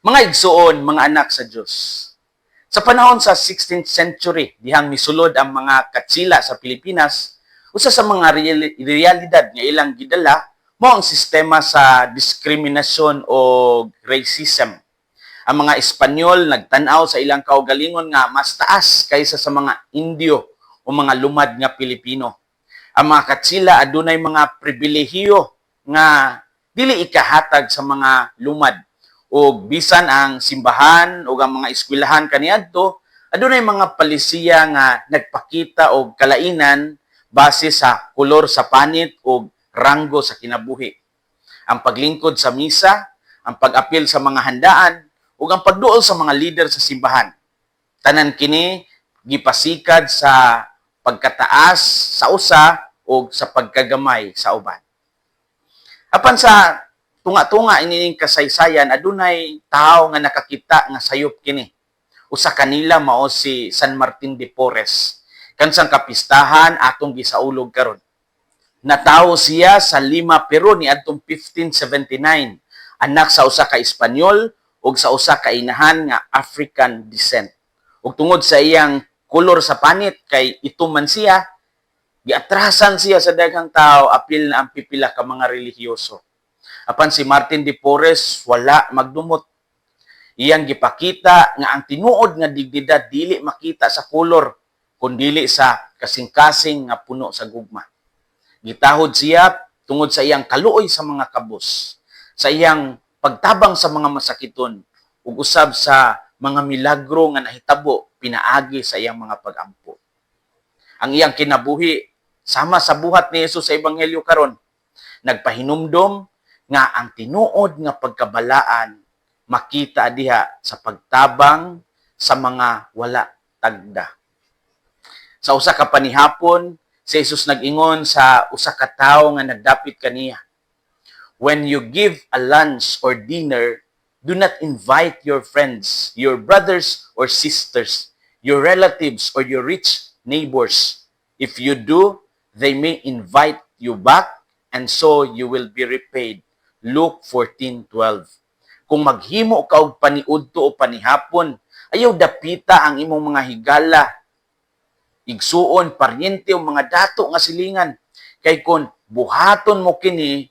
Mga igsuon, mga anak sa Diyos. Sa panahon sa 16th century, dihang misulod ang mga katsila sa Pilipinas, usa sa mga reali- realidad nga ilang gidala mo ang sistema sa diskriminasyon o racism. Ang mga Espanyol nagtanaw sa ilang kaugalingon nga mas taas kaysa sa mga Indio o mga lumad nga Pilipino. Ang mga katsila adunay mga pribilehiyo nga dili ikahatag sa mga lumad o bisan ang simbahan o ang mga eskwelahan kaniadto adunay mga palisiya nga nagpakita og kalainan base sa kolor sa panit o ranggo sa kinabuhi. Ang paglingkod sa misa, ang pag-apil sa mga handaan, ug ang pagduol sa mga leader sa simbahan. Tanan kini gipasikad sa pagkataas sa usa o sa pagkagamay sa uban. Apan sa tunga-tunga ining kasaysayan adunay tawo nga nakakita nga sayop kini. Usa kanila mao si San Martin de Porres. Kansang kapistahan atong gisaulog karon. Natawo siya sa Lima, Peru ni adtong 1579. Anak sa usa ka Espanyol ug sa usa ka inahan nga African descent. Ug tungod sa iyang kolor sa panit kay ituman siya, giatrasan siya sa daghang tao apil na ang pipila ka mga relihiyoso. Apan si Martin de Porres wala magdumot. Iyang gipakita nga ang tinuod nga dignidad dili makita sa kolor kundili sa kasing-kasing nga puno sa gugma. Gitahod siya tungod sa iyang kaluoy sa mga kabus, sa iyang pagtabang sa mga masakiton, ug usab sa mga milagro nga nahitabo pinaagi sa iyang mga pagampo. Ang iyang kinabuhi sama sa buhat ni Jesus sa ebanghelyo karon nagpahinumdom nga ang tinuod nga pagkabalaan makita diha sa pagtabang sa mga wala tagda. Sa usa ka panihapon, si Jesus nag-ingon sa usa ka tawo nga nagdapit kaniya. When you give a lunch or dinner, do not invite your friends, your brothers or sisters, your relatives or your rich neighbors. If you do, they may invite you back and so you will be repaid. Luke 14:12. Kung maghimo ka og paniudto o panihapon, ayaw dapita ang imong mga higala igsuon, paryente o mga dato nga silingan. Kay kun buhaton mo kini,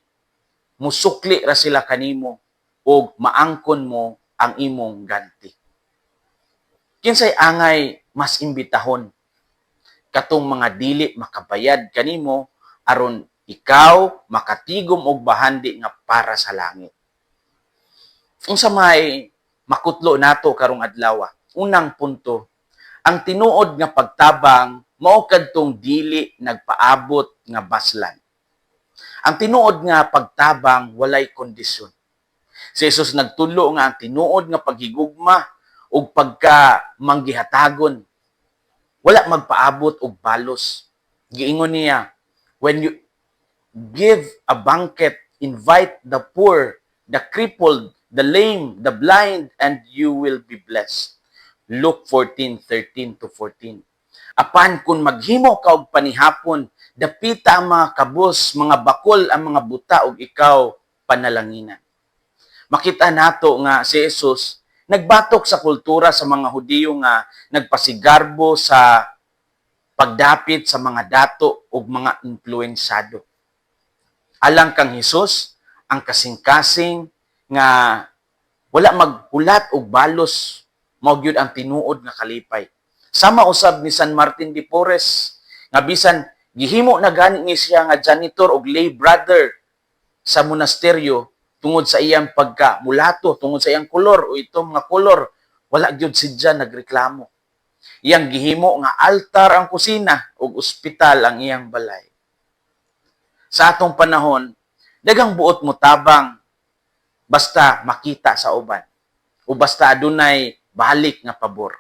musukli ra sila kanimo o maangkon mo ang imong ganti. Kinsay angay mas imbitahon katong mga dili makabayad kanimo aron ikaw makatigom og bahandi nga para sa langit. Unsa may makutlo nato karong adlaw? Unang punto, ang tinuod nga pagtabang mao kadtong dili nagpaabot nga baslan. Ang tinuod nga pagtabang walay kondisyon. Si Jesus nagtulo nga ang tinuod nga paghigugma ug pagka manggihatagon wala magpaabot og balos. Giingon niya, when you give a banquet, invite the poor, the crippled, the lame, the blind, and you will be blessed. Luke 14:13 to 14. Apan kung maghimo ka og panihapon, dapita ang mga kabos, mga bakol ang mga buta ug ikaw panalanginan. Makita nato nga si Jesus nagbatok sa kultura sa mga Hudiyo nga nagpasigarbo sa pagdapit sa mga dato ug mga influensado. Alang kang Hesus, ang kasing-kasing nga wala maghulat og balos mao ang tinuod nga kalipay. Sama usab ni San Martin de Porres nga bisan gihimo na gani ni siya nga janitor og lay brother sa monasteryo tungod sa iyang pagka mulato, tungod sa iyang kolor o itong mga kolor, wala gyud sidya nagreklamo. Iyang gihimo nga altar ang kusina ug ospital ang iyang balay. Sa atong panahon, dagang buot mo tabang basta makita sa uban o basta adunay balik nga pabor.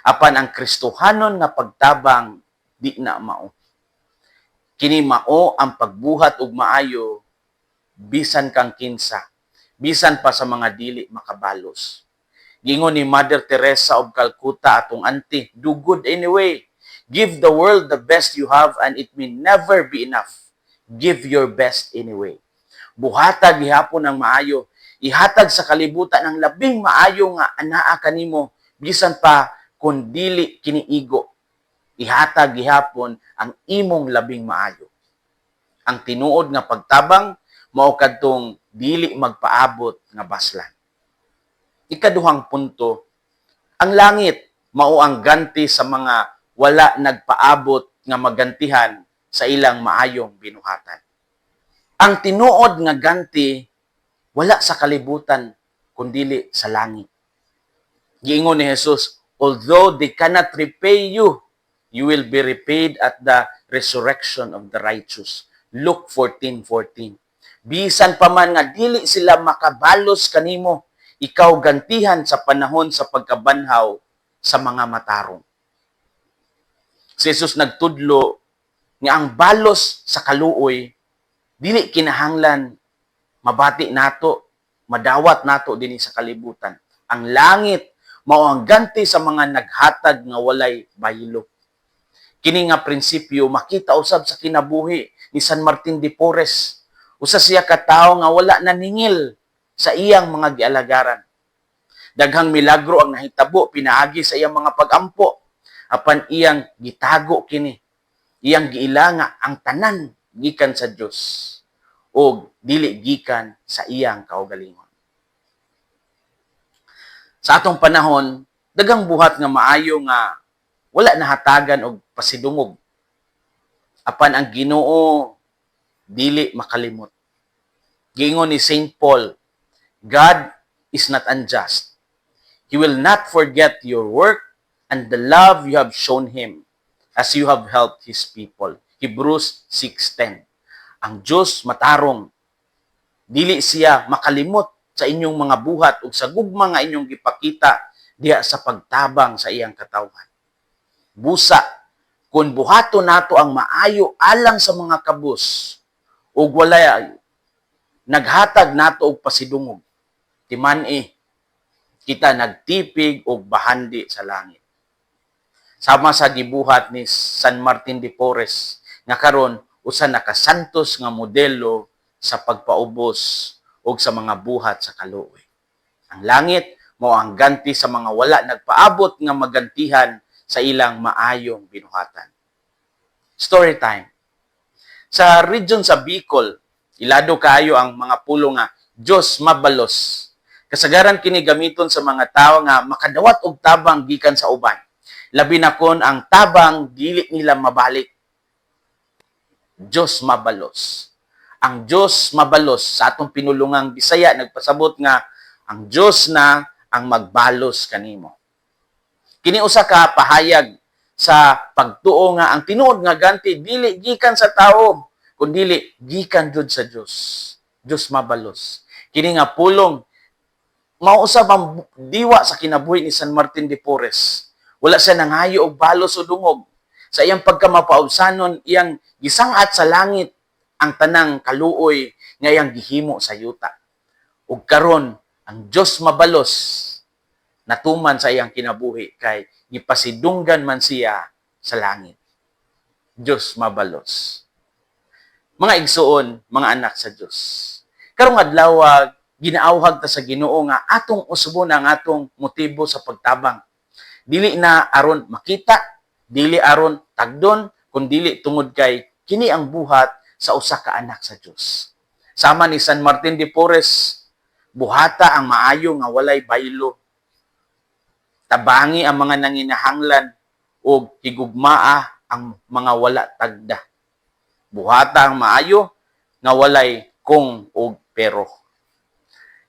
Apan ang Kristohanon nga pagtabang di na mao. Kini mao ang pagbuhat og maayo bisan kang kinsa, bisan pa sa mga dili makabalos. Gingon ni Mother Teresa of Calcutta atong auntie, do good anyway. Give the world the best you have and it may never be enough. Give your best anyway. Buhata gihapon ang maayo. ihatag sa kalibutan ang labing maayo nga anaa kanimo bisan pa kun dili kiniigo ihatag gihapon ang imong labing maayo ang tinuod nga pagtabang mao kadtong dili magpaabot nga baslan ikaduhang punto ang langit mao ang ganti sa mga wala nagpaabot nga magantihan sa ilang maayong binuhatan ang tinuod nga ganti wala sa kalibutan kundili sa langit. Giingon ni Jesus, although they cannot repay you, you will be repaid at the resurrection of the righteous. Luke 14:14. Bisan pa man nga dili sila makabalos kanimo, ikaw gantihan sa panahon sa pagkabanhaw sa mga matarong. Si Jesus nagtudlo nga ang balos sa kaluoy dili kinahanglan mabati nato, madawat nato dinhi sa kalibutan. Ang langit mao ang ganti sa mga naghatag nga walay baylo. Kini nga prinsipyo makita usab sa kinabuhi ni San Martin de Porres. Usa siya ka tawo nga wala naningil sa iyang mga gialagaran. Daghang milagro ang nahitabo pinaagi sa iyang mga pagampo apan iyang gitago kini. Iyang giilanga ang tanan gikan sa Dios o dili gikan sa iyang kaugalingon. Sa atong panahon, dagang buhat nga maayo nga wala nahatagan og pasidungog. Apan ang Ginoo dili makalimot. Gingon ni St. Paul, God is not unjust. He will not forget your work and the love you have shown him as you have helped his people. Hebrews 6:10 ang Diyos matarong. Dili siya makalimot sa inyong mga buhat ug sa gugma nga inyong gipakita diha sa pagtabang sa iyang katawhan. Busa, kung buhato nato ang maayo alang sa mga kabus ug wala naghatag nato og pasidungog, timan eh, kita nagtipig og bahandi sa langit. Sama sa gibuhat ni San Martin de Porres nga karon usa nakasantos nga modelo sa pagpaubos o sa mga buhat sa kaluoy. Ang langit mao ang ganti sa mga wala nagpaabot nga magantihan sa ilang maayong binuhatan. Story time. Sa region sa Bicol, ilado kayo ang mga pulo nga Diyos mabalos. Kasagaran kini gamiton sa mga tawo nga makadawat og tabang gikan sa uban. Labi na kon ang tabang dili nila mabalik Diyos mabalos. Ang Diyos mabalos sa atong pinulungang Bisaya nagpasabot nga ang Diyos na ang magbalos kanimo. Kini usa ka pahayag sa pagtuo nga ang tinuod nga ganti dili gikan sa tawo kundi gikan jud sa Dios. Dios mabalos. Kini nga pulong mausab ang diwa sa kinabuhi ni San Martin de Porres. Wala siya nangayo og balos o dungog sa iyang pagkamapausanon, iyang gisangat sa langit ang tanang kaluoy nga iyang gihimo sa yuta. Ug karon ang Dios mabalos natuman sa iyang kinabuhi kay gipasidunggan man siya sa langit. Dios mabalos. Mga igsuon, mga anak sa Dios. Karong adlaw ginaawhag ta sa Ginoo nga atong usbon ang atong motibo sa pagtabang. Dili na aron makita dili aron tagdon kun dili tungod kay kini ang buhat sa usa ka anak sa Dios. Sama ni San Martin de Porres, buhata ang maayo nga walay baylo. Tabangi ang mga nanginahanglan o higugmaa ang mga wala tagda. Buhata ang maayo nga walay kung og pero.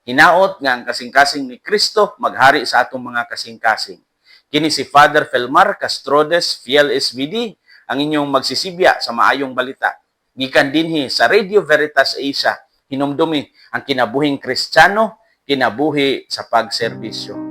Hinaot nga ang kasing-kasing ni Kristo maghari sa atong mga kasing-kasing Kini si Father Felmar Castrodes, Fiel SVD, ang inyong magsisibya sa maayong balita. Gikan dinhi sa Radio Veritas Asia, hinumdumi ang kinabuhing Kristiyano, kinabuhi sa pagserbisyo.